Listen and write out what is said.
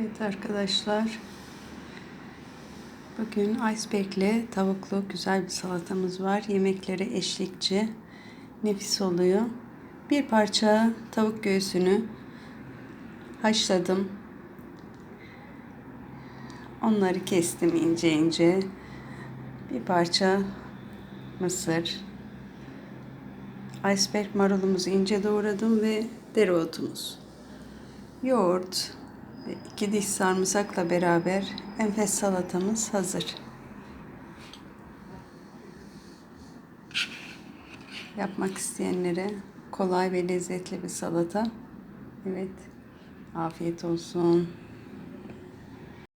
Evet arkadaşlar. Bugün iceberg'li tavuklu güzel bir salatamız var. Yemekleri eşlikçi. Nefis oluyor. Bir parça tavuk göğsünü haşladım. Onları kestim ince ince. Bir parça mısır. Iceberg marulumuzu ince doğradım ve dereotumuz. Yoğurt ve iki diş sarımsakla beraber enfes salatamız hazır. Yapmak isteyenlere kolay ve lezzetli bir salata. Evet. Afiyet olsun.